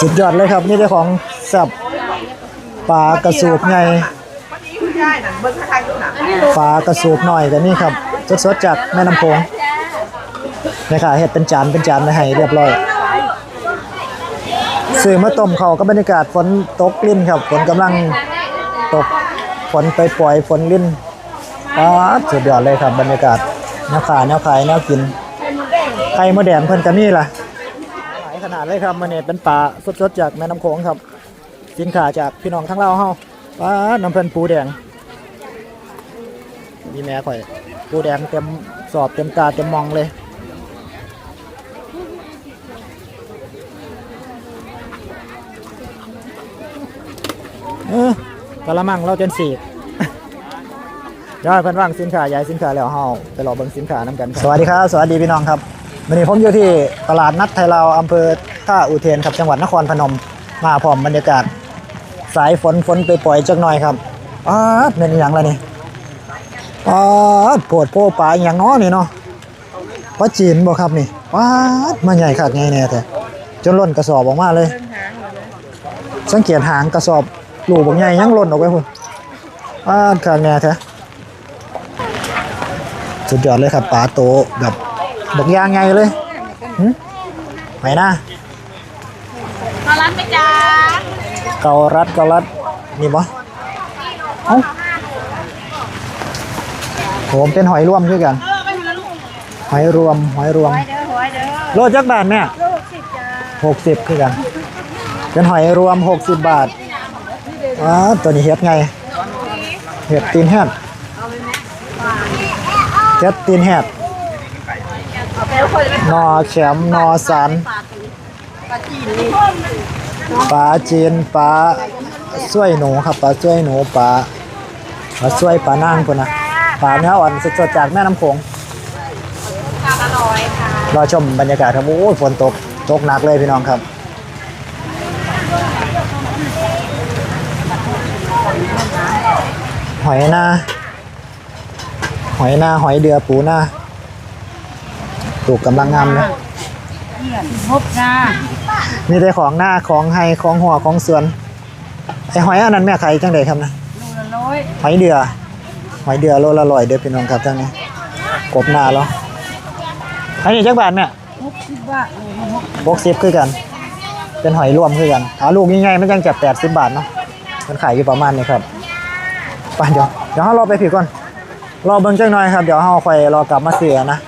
สุดยอดเลยครับนี่ได้ของสับปลากระสูบไงปลากระสูบหน่อยกันนี่ครับสดๆจากแม่น้ำโขงนี่ค่ะเห็ดเป็นจานเป็นจานมาให้เรียบร้อยซื้อมาต้มเขาก็บรรยากาศฝนตกลิ้นครับฝนกำลังตกฝนไปปล่อยๆฝนลิ้นอ๋อสุดยอดเลยครับบรรยากาศแนวขายแนวขายแนวกินไข่มดแดงเพิ่นก็มีล่ะหลายขนาดเลยครับมันเนี่ยเป็นปลาสดๆจากแม่น้ำโขงครับ สินค้าจากพี่น้องทั้งเราเฮาปลาน้ำเพิ่นปูแดงมีแม่ข่อย ปูแดงเต็มสอบเต็มตาเต็มมองเลยเออกะละมังเราจนสีกยอดเพิ่นว่างสินค้าย้ายสินค้าแล้วเฮาไปรอเบิ่งสินค้านํกัน สวัสดีครับ สวัสดีพี่น้องครับ วันนี้ผมอยู่ที่ตลาดนัดไทยลาวอำเภอท่าอุเทนครับจังหวัดนครพนม มาพร้อมบรรยากาศ สายฝนฝนไปปล่อยจักหน่อยครับอ้าดเป็นอย่างไรนี่อ้าดปวดโป้ปลาอย่างน้อนี่เนาะปลาจีนบ่ครับนี่อ้าดมาใหญ่ขาดไงแน่แต่จนล้นกระสอบออกมาเลย สังเกตหางกระสอบหลูบางใหญ่ยังล่นออกไปพุ่นอ้าดขาดแน่แท้สุดยอดเลยครับปลาโตแบบ บักยางไงเลยหึไหนนะมารับไหมจ๊ะเกาลัดเกาลัดนี่บ่เอ้าผมเป็นหอยรวมด้วยกันเออไปถึงแล้วลูกหอยรวม หอยรวมเด้อหอยเด้อโลจักบาทแม่ลูกสิบจ้าหกสิบคือกัน เป็นหอยรวมหกสิบบาทอ๋อตัวนี้เฮ็ดไง เห็ดตีนแฮดเห็ดตีนแฮด เอาไปแล้วค นอแขมนอสันปลาจีนปลาจีนปลาช่วยหนูครับปลาช่วยหนูปลาปลาช่วยปลานั่งคนนะปลาเนื้ออ่อนสดจากแม่น้ำโขงรอชมบรรยากาศครับโอ้ฝนตกตกหนักเลยพี่น้องครับหอยนาหอยนาหอยเดือปูนา ปลูกกำลังงามนะพบจ้ามีแต่ของหน้าของไฮของหัวของสวนไอหอยอันนั้นแม่ไข่จังใดครับนะลูกละร้อยหอยเดือหอยเดือโลละร้อยเด้อพี่น้องครับจังนี้กบหน้าแล้วอันนี้จักบาทแม่หกสิบบาทเลยหกบกซิบคือกัน เป็นหอยรวมคือกันหาลูกง่ายๆมันยังจับแปดสิบบาทเนาะมันขายอยู่ประมาณนี้ครับไปเดี๋ยวเดี๋ยวเรารอไปผิดก่อนรอเบิ่งจังหน่อยครับเดี๋ยวเราค่อยรอกลับมาเสียนะ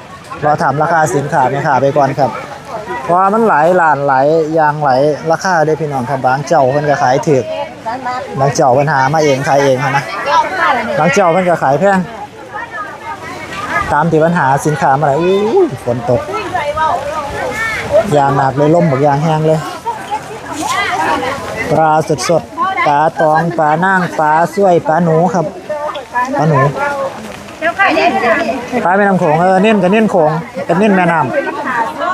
รอถามราคาสินค้าแม่ค้าไปก่อนครับเพราะว่ามันหลายร้านหลายยางหลายราคาเด้พี่น้องครับบางเจ้าเพิ่นก็ขายถูกบางเจ้าเพิ่นหามาเองขายเองนะบางเจ้าเพิ่นก็ขายแพงตามที่ปัญหาสินค้ามาหลยอู้ฝนตกยางหนักเลยล่มบักยางแห้งเลยปลาสดสดๆปลาตองปลานั่งปลาสวยปลาหนูครับปลาหนู ปลาแม่น้ำโขงเออเน้นกับเน้นโขงเป็นเน้นแม่น้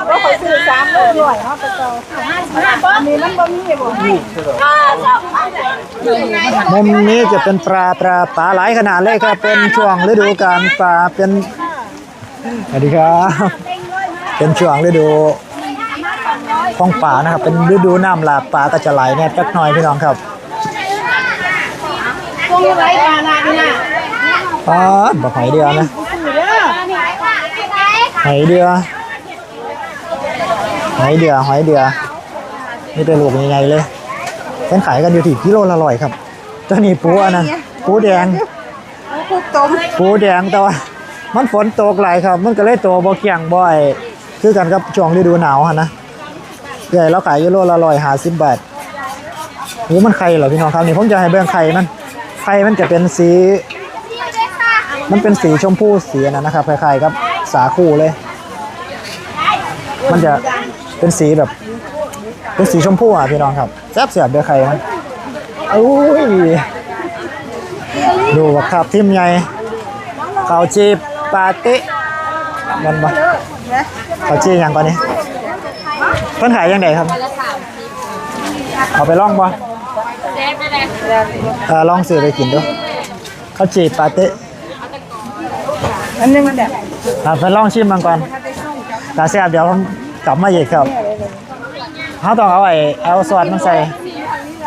ก็ขอซื้อสามโลร้อยเขาไปเจออันนี้น้ำบะหมี่บ่มุมนี้จะเป็นปลาปลาปลาหลายขนาดเลยครับเป็นช่วงฤดูกาลปลาเป็นสวัสดีครับเป็นช่วงฤดูของป่านะครับ เป็นฤดูน้ำหลากปลาก็จะไหลเนี่ยจักหน่อยพี่น้องครับพวกไรปลานาเนี่ย ปลาบักหอยเดือนะซื้อเด้อหอยเดือหอยเดือหอยเดือนี่เป็นลูกใหญ่ๆเลยเป็นขายกันอยู่ที่กิโลละร้อยครับเจ้านี่ปูอันนั้นปูแดงคุกต้มปูแดงแต่ว่ามันฝนตกหลายครับ มันก็เลยโตบ่เกี่ยงบ่อยคือกันกับช่วงฤดูหนาวฮะนะใหญ่เราขายกิโลละร้อยห้าสิบบาทโอ้มันไข่เหรอพี่น้องครับนี่ผมจะให้เบิ่งไข่มันไข่มันจะเป็นสี มันเป็นสีชมพูสีนนั้นะครับคล้ายๆกับสาคูเลย มันจะเป็นสีแบบ เป็นสีชมพูอะพี่น้องครับแซ่บเสียบเดือไข่มันอุ้ยดูว่าครับทิมใหญ่ข้าวจีปาเตะมันบ่ข้าวจีอย่างก่อนนี้เพิ่นขายยังไงครับเอาไปล่องบ่ลองซื้อไปกินดูข้าวจีปาเตะ อันนึงมันแบบอะไปลองชิมมันก่อนถ้าแซ่บเดี๋ยวผมกลับมาอีกครับเขาต้องเอาไอ้เอาซอสมันใส่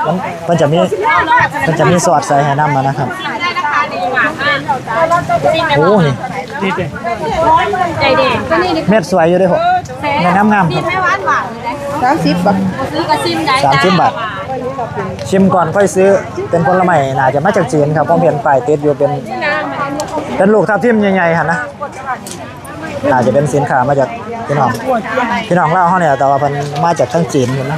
มันมันจะมีมันจะมีซอสใส่ให้น้ำมานะครับโอ้นี่ใจเด็กก็นี่เม็ดสวยอยู่ด้วยผมในน้ำงามครับไม่หวานหวานเลยนะสามสิบบาทซื้อกระซิมได้สามสิบบาทชิมก่อนค่อยซื้อเป็นผลไม้น่าจะมาจากจีนครับเพราะเห็นป้ายติดอยู่เป็น เป็นลูกทับทิมใหญ่ๆฮะนะน่าจจะเป็นสินค้ามาจากพี่น้องพี่น้องเล่าวเขาเนี่ยแต่ว่ามันมาจากทั้งจีนเห็นไหม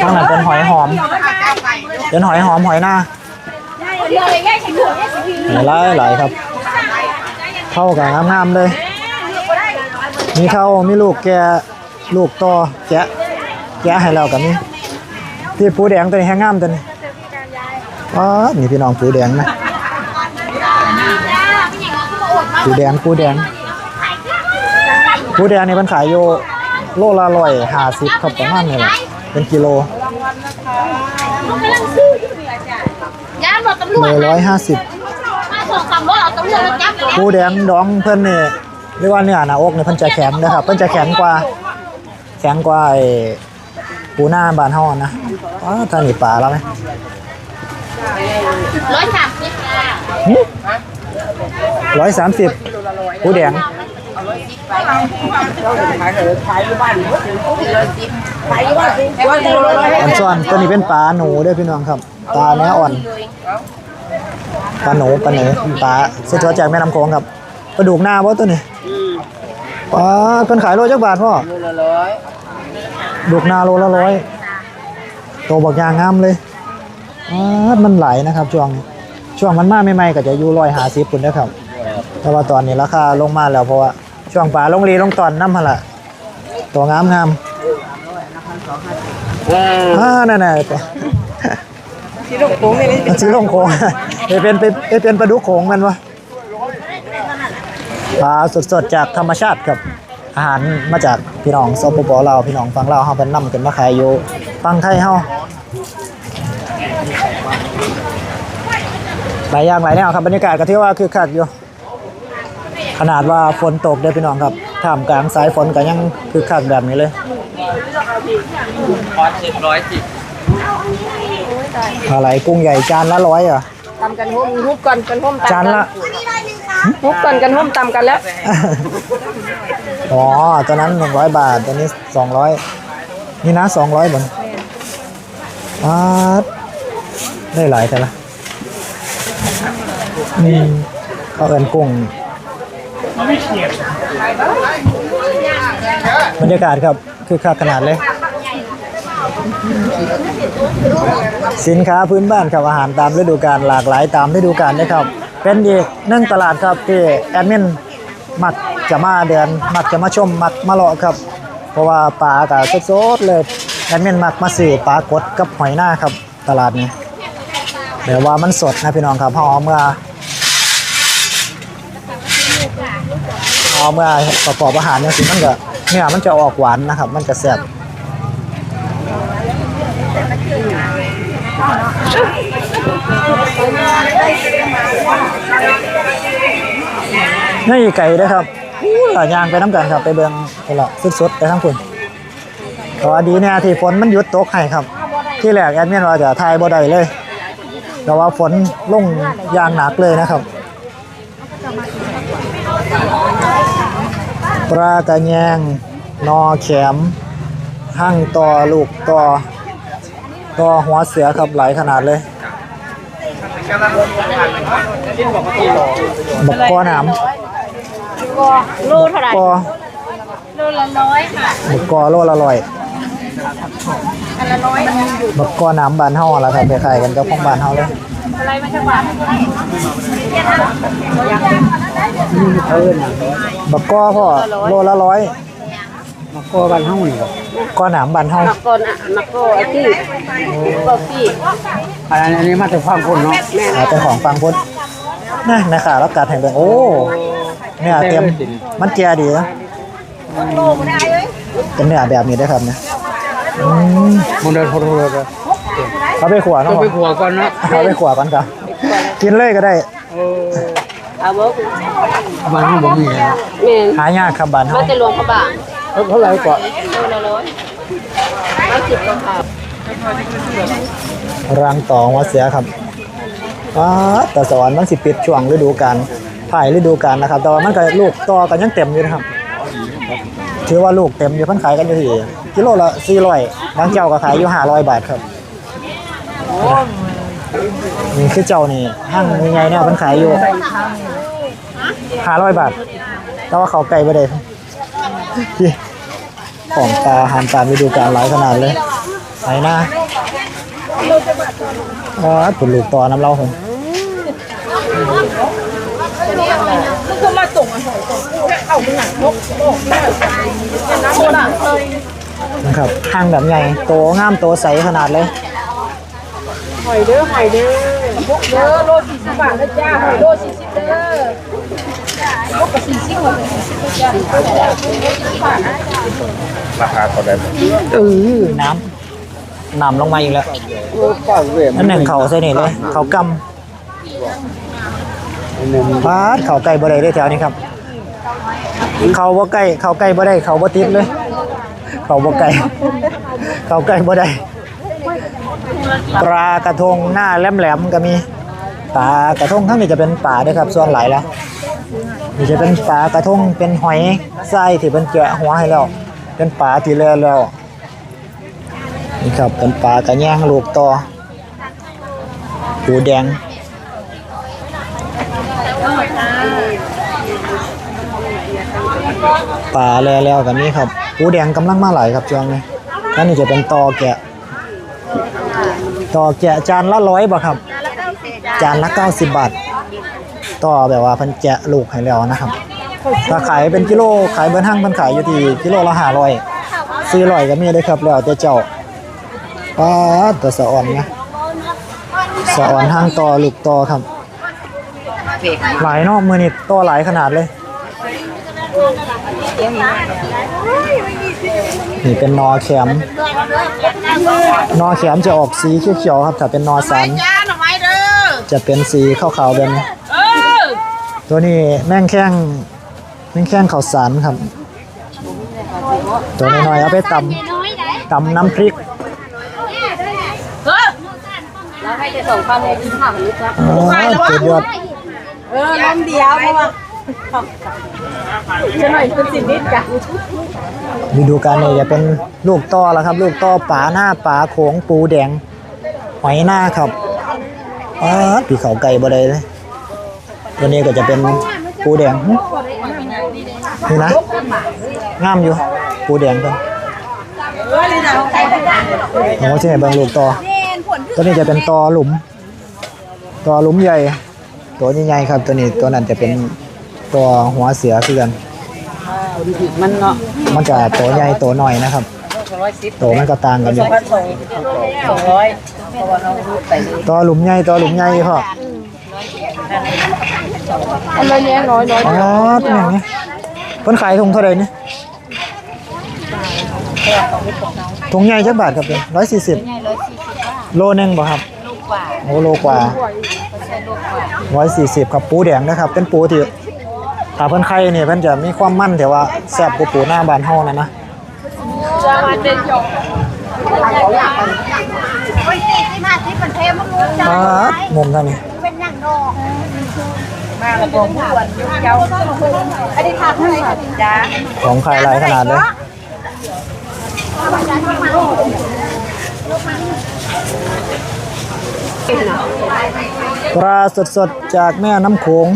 ข้างในเป็นหอยหอม เป็นหอยหอมหอยหน้าไรแง่ฉันเหลือแง่สิบหลายหลายครับเข้ากันงามๆเลย มีเข้ามีลูกแกลูกต่อแกะแกะให้เรากับนี่ที่ปูแดงตัวนี้แห้งงามตัวนี้อ๋อนี่พี่น้องปูแดงนะ ปูแดงปูแดงปูแดงนี่มันขายอยู่โลละร้อยห้าสิบครับประมาณนี้แหละเป็นกิโลย่านบอกตำรวจโลร้อยห้าสิบมาส่งสามรถเอาตำรวจมาจับเลยปูแดงดองเพิ่นนี่เรียกว่าเนื้อหน้าอกนี่เพิ่นจะแข็งนะครับเพิ่นจะแข็งกว่า แข็งกว่าไอ้ปูหน้าบานเฮาอะนะอ๋อท่านี่ปลาแล้วไหมร้อยสามสิบค่ะ ร้อยสามสิบปูแดงอันส่วนตัวนี้เป็นปลาหนูด้วยพี่น้องครับปลาเนื้ออ่อนปลาหนูปลาหนูปลาเสดๆจากแม่น้ำโขงครับปลาดุกหน้าบ่ตัวนี้ปลาเพิ่นขายโลจักบาทพ่อดุกหน้าโลละร้อยโตบักยางงามเลยอ๋อมันไหลนะครับช่วงช่วงมันมาใหม่ๆก็จะอยู่ร้อยหาสิบคุณนะครับ แต่ว่าตอนนี้ราคาลงมาแล้วเพราะว่าช่วงปลาลงรีลงตอนน้ำพนละตัวงามงามอ่านั่นน่ะตัวที่ลูกโป่งนี่นี่ซื้อลงโค้งเอยเป็นเป็นเอยเป็นปลาดุกโขงแมันวะปลาสดๆจากธรรมชาติครับอาหารมาจากพี่น้องสปปลาวพี่น้องฟังลาวเฮาเป็นนำกันมาขายอยู่ฟังไทยเฮาหลายอย่างหลายแนวครับบรรยากาศก็ถือว่าคือคักอยู่ ขนาดว่าฝนตกเด้อพี่น้องครับท่ามกลางสายฝนก็ยังคือคักแบบนี้เลยพอสิบร้อยสิบอะไรกุ้งใหญ่จานละร้อยเหรอตำกันหุ้มฮุบก่อนกันหุ้มจานละฮุบก่อนกันหุ้มตำกันแล้ว อ๋อตัวนั้นหนึ่งร้อยบาทตัวนี้สองร้อยนี่นะสองร้อยบาทอ่าได้หลายแต่ละอืมเขาเอินกุ้ง บรรยากาศครับคือคักขนาดเลย สินค้าพื้นบ้านครับอาหารตามฤดูกาลหลากหลายตามฤดูกาลนะครับ เป็นอีกนึ่งตลาดครับที่แอดมินมักจะมาเดินมักจะมาชมมักมาเลาะครับ เพราะว่าปลากาศสดๆเลยแอดมินมักมาซื้อปลากดกับหอยหน้าครับตลาดนี้เดี๋ยวว่ามันสดนะพี่น้องครับพอเมื่อ เอาเมื่อประกอบอาหารเนี่ยสิมันก็เนื้อมันจะออกหวานนะครับ มันจะแซ่บนี่ไก่ด้วยครับอู้หลายอย่างไปน้ำกันครับ ไปเบิ่งนี่ละสุดๆไปทั้งคุณแต่ว่าดีเนี่ยที่ฝนมันหยุดตกให้ครับ ที่แรกแอดมินว่าจะทายบ่ได้เลย แต่ว่าฝนลงอย่างหนักเลยนะครับ ปลากระแยงนอแขมหั่งต่อลูกต่อต่อหัวเสือครับหลายขนาดเลยบักกอหนามโลเท่าไหร่กอโลละร้อยค่ะบักกอโลละร้อยอันละร้อยบักกอหนามบานเฮาล่ะครับคล้ายๆกันกับของบานเฮาเลย อะไรมาจากบ้านบักกอพ่อโลละร้อยมาก็บ้านเฮานี่บ่กอหนามบานเฮามักก่อนอะมักก็ไอ้ที่ก็พี่อันนี้มาจากความคนเนาะอ่าเป็นของฟังพุทธนะนะค่ะแล้วกัดให้เบิ่งโอ้เนี่ยเต็มมันแก่ดีนะเป็นเนื้อแบบนี้ได้อครับเนี่ยอืมมันเดินโทรๆก็ เอาไปขวาต้อเนาะงไปขัวก่อนเนาะเอาไปขวาก่อนครับกินเลยก็ได้เออเอาเบิกบ้านเฮาบ่มีแล้วแม่นหายากครับบานเฮามาจะหลวงพระบางอเท่าไหร่กว่ารังต่อหัวเสือครับอ้าแต่สวรรค์มันสิปิดช่วงฤดูกาลถ่ายฤดูกาลนะครับ แต่ว่ามันก็ลูกต่อกันยังเต็มอยู่นะครับถือว่าลูกเต็มอยู่เพิ่นขายกันอยู่ที่กิโลละ400บางเจ้าก็ขายอยู่500 บาทครับ นี่คือเจ้านี่ห้างยังไงเนี่ยเพิ่นขายอยู่500บาทแต่ว่าเขาไก่บ่ได้พี่ของปลาอาหารตามฤดูกาลหลายขนาดเลยไหนนะอ๋อผลลูกต่อน้ำเล่าผมคือมาส่งอะเอาไปหนังนกโลกนี่น้ำมันเคยนะครับห้างแบบใหญ่โตงามโตใสขนาดเลยห อยเด้อหอยเด้อพวกเด้อโลสี่สิบบาทนะจ้าหอยโลสี่สิบเด้อพวกกับสี่สิบหอยสี่สิบจ้าราคาเท่าไหร่เออน้ำน้ำลงมาอีกแล้วป้าเวรอันหนึ่งเขาใส่นี่เลยเขากอันหนึ่งำปาดเขาไก่บ่ได้ได้แถวนี้ครับ เขาบ่ไก่เขาไก่บ่ได้เขาบ่ติดเลย เขาบ่ไก่เขาไก่บ่ได้ ปลากระทงหน้าแหลมๆก็มีปลากระทงทั้งนี้จะเป็นปลาด้วยครับส่วนหลายแล้วนี่จะเป็นปลากระทงเป็นหอยไส้ที่เป็นแกะหัวให้แล้ว เป็นปลาที่แล้วแล้วนี่ครับเป็นปลากระแยงลูกต่อปูแดงปลาแล้วแล้วกันนี้ครับปูแดงกำลังมาหลายครับช่วงนี้นั่นนี่จะเป็นตอแกะ ตอแกะจานละร้อยบ่ครับ จานละ90บาท ต่อแบบว่าเพิ่นแกะลูกให้แล้วนะครับ ถ้าขายเป็นกิโลขายเบิ้นห้างเพิ่นขายอยู่ที่กิโลละ500สี่ร้อยก็มีได้ครับแล้วแต่เจ้าป้าดแต่สะอ่อนนะสะอ่อนห้างต่อลูกต่อครับ หลายเนอกมือนี่ต่อหลายขนาดเลย นี่เป็นนอแขมนอแขมจะออกสีเขียวๆครับ ถ้าเป็นนอสันจะเป็นสีขาวๆแบบนี้ตัวนี้แม่งแข้งแม่งแข้งขาวสารครับ ตัวน้อยๆเอาไปตำตำน้ำพริกเออแล้วให้ส่งความในที่ถามลึกครับอ๋อสุดยอดเออลมเดียวเพราะว่า จะหน่อยเป็นสินิดจ้ะฤดูกาลนี้จะเป็นลูกต่อแล้วครับ ลูกต่อป่าหน้าป่าโขงปูแดงหอยหน้าครับอ๋อปีเขาไก่บ่ได้เลยตัวนี้ก็จะเป็นปูแดงนี่นะงามอยู่ ปูแดงตัวโอ้ใช่เบิ่งลูกต่อตัวนี้จะเป็นตอหลุมตอหลุมใหญ่ ตัวใหญ่ๆครับ ตัวนี้ตัวนั้นจะเป็น ตัวหัวเสือคือกัน มันเนาะมันจะตัวใหญ่ตัวหน่อยนะครับ ร้อยสิบตัวมันก็ต่างกันอยู่พันสองสองร้อยเพราะว่าเรารูดไปเลยตัวหลุมใหญ่ตัวหลุมใหญ่พ่ออันนี้น้อยน้อยอ๋อตัวอย่างนี้เพิ่นขายถุงเท่าไหร่นี่ถุงใหญ่จักบาทครับเป็นร้อยสี่สิบโลหนึงบ่ครับโอ้โลกว่า ร้อยสี่สิบครับปูแดงนะครับ เป็นปูที่ ถ้าเพิ่นไข่นี่เพิ่นจะมีความมันแต่ว่าแซ่บกว่าปูหน้าบ้านเฮานะนะจะมาเดินหยอกโอ้ยสี่สิบห้าสิบเป็นเทมันรู้จักอ๋อมุมเท่านี้เป็นอย่างดอกมาแล้วก็ผ่านเจ้าอันนี้ทำเท่าไหร่จ้าของขายหลายขนาดเลยปลาสดๆจากแม่น้ำโขง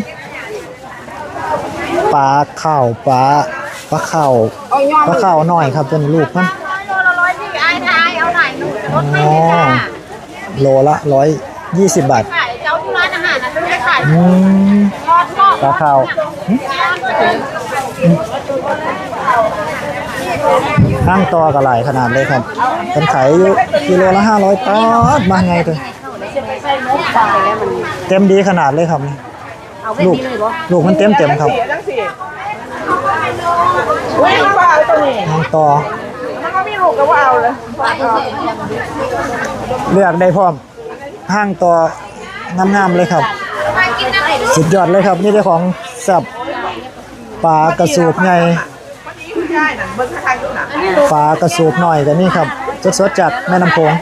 ปลาข้าวปลาปลาข้าวปลาข้าวน้อยครับเป็นลูกมันโลละร้อยที่ไอ้ทายเอาไหนหนูรถไม่อ๋อได้จ้าโลละร้อยยี่สิบบาทขายเจ้าที่ร้านอาหารนะไม่ได้ขายอืมทอดทอดปลาข้าวข้างตอกับหลายขนาดเลยครับเป็นขายอยู่กิโลละห้าร้อยปาดมาไงตัวเต็มดีขนาดเลยครับ นี่ลูกลูกมันเต็มเต็มๆครับอุ้ยว่าเอาตัวนี้ข้างต่อมันก็มีลูกก็ว่าเอาเลยเลือกได้พร้อมห้างต่องามๆเลยครับ สุดยอดเลยครับ นี่ได้ของสับปลากระสูบไงปลากระสูบหน่อยก็มีครับสดๆจากแม่น้ำโขง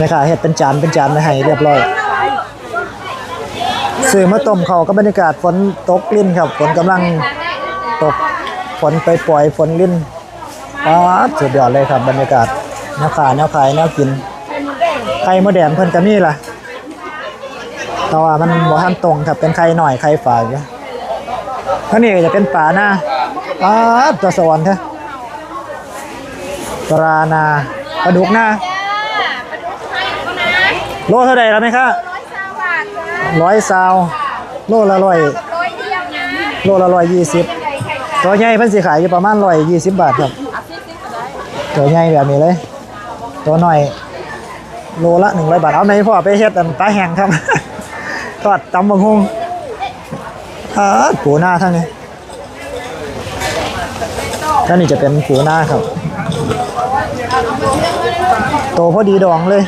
นะคะเฮ็ดเป็นจานเป็นจานมาให้เรียบร้อย ซื้อมาต้มเขาก็บรรยากาศฝนตกลิ้นครับ ฝนกำลังตกฝนไปปล่อยฝนลิ้นป๊าสุดยอดเลยครับบรรยากาศแนวขายแนวขายแนวกินไข่มดแดงเพิ่นก็มีล่ะแต่ว่ามันบ่ทันตรงครับเป็นไข่หน่อยไข่ฝาอยู่ท่างนี้ก็จะเป็นปลาหน้าปลาตัวสวรรค์แท้ปลานาปลาดุกหน้าโลเท่าไหร่แล้วไหมครับ ร้อยซาวโลละร้อยโลละร้อยยี่สิบตัวใหญ่เพิ่นสิขายอยู่ประมาณร้อยยี่สิบบาทครับตัวใหญ่แบบนี้เลย ตัวหน่อยโลละหนึ่งร้อยบาทเอาไหนพ่อไปเฮ็ดอันปลาแห้งครับทอดตำบังฮงอ่าปูหน้าทั้งนี้ท่านนี่จะเป็นปูหน้าครับโตพอดีดองเลย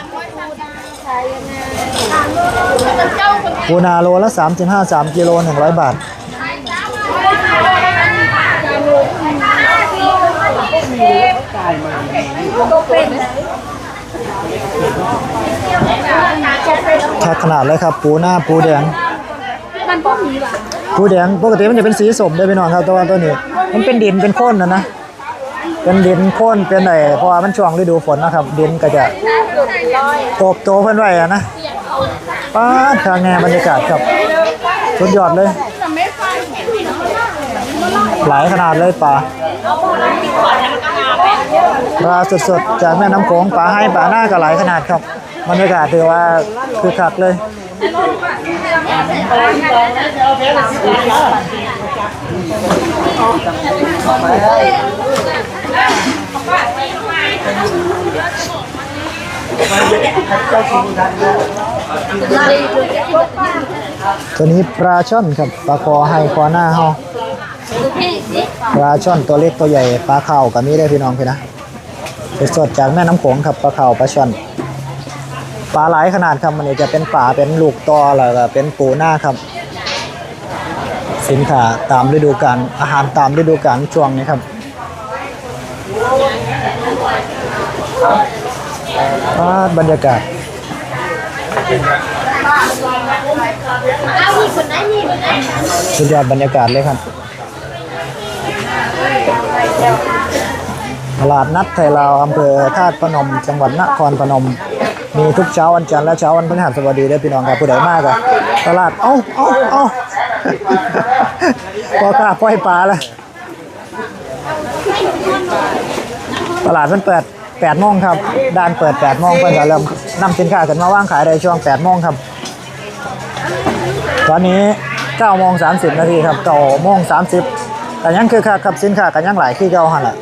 ปูนาโลละ 35 3กิโล100 บาทแค่ขนาดเลยครับ ปูหน้าปูแดง มันก็มีว่ะปูแดงปกติมันจะเป็นสีสมด้วยพี่น้องครับแต่ว่าตัวนี้ มันเป็นดินเป็นโค่นนะนะ เป็นดินโค่นเป็นไอ้เพราะว่ามันช่วงฤดูฝนนะครับ ดินก็จะโตบโตเพิ่นไว้อะนะ ป้าทางแนบรรยากาศครับสุดยอดเลย หลายขนาดเลยปลาปลาสดๆ จากแม่น้ำโขงปลาให้ปลาหน้าก็หลายขนาดครับบรรยากาศถือว่าคือคักเลย ตัวนี้ปลาช่อนครับปลาคอไฮคอหน้าเฮาปลาช่อนตัวเล็กตัวใหญ่ปลาเข่ากับนี้ได้พี่น้องพี่นะสดจากแม่น้ำโขงครับปลาเข่าปลาช่อนปลาหลายขนาดครับมันจะเป็นปลาเป็นลูกตอแล้วก็เป็นปูหน้าครับ สินค้าตามฤดูกาลอาหารตามฤดูกาลช่วงนี้ครับบรรยากาศ สุดยอดบรรยากาศเลยครับ ตลาดนัดไทยลาวอำเภอธาตุพนม จังหวัดนครพนม มีทุกเช้าวันจันทร์และเช้าวันพฤหัสบดีเด้พี่น้องครับผู้ใดมากอะตลาด เอ้าเอ้าเอ้าพอกล้าปล่อยปลาล้วตลาดมันเปิด 8โมงครับด้านเปิด8โมงเพิ่นก็เริ่มนำสินค้าขึ้นมาว่างขายได้ช่วง8โมงครับ ตอนนี้9โมง30นาทีครับ9โมง30แต่ยังคือคักครับสินค้ากันยังหลายคือเก่าหั่นล่ะ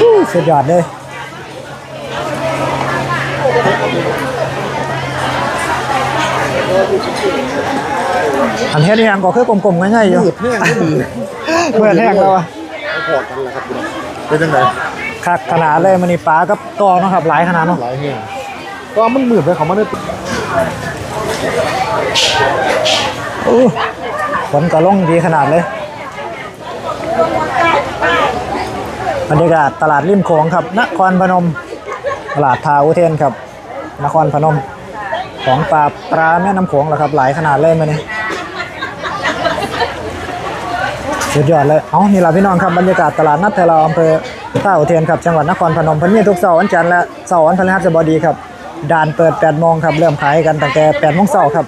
อู้สุดยอดเลยอันเฮ็ดอีหยังก็คือกลมๆง่ายๆอยู่เพื่อนก็ดีเมื่อแห้งแล้วอะ พอกันแล้วครับเป็นจังไงคักขนาดเลยมันนี่ปลากับตอเนาะครับหลายขนาดเนาะหลายแห่งก็มันมืดไปเขามาได้อู้ฝนก็ลงดีขนาดเลยบรรยากาศตลาดริมโขงครับ นครพนม ตลาดทาอุเทนครับ นครพนม ของปลาปลาแม่น้ำโขงเหรอครับ หลายขนาดเลยมาเนี่ย สุดยอดเลย เอ้านี่แหละพี่น้องครับบรรยากาศตลาดนัดไทยเราอำเภอท่าอุเทนครับจังหวัดนครพนมพันนมีทุกเสาร์วันจันทร์และเสาร์วันพฤหัสบดีครับด่านเปิด8โมงครับเริ่มขายกันตั้งแต่8โมงเช้าครับ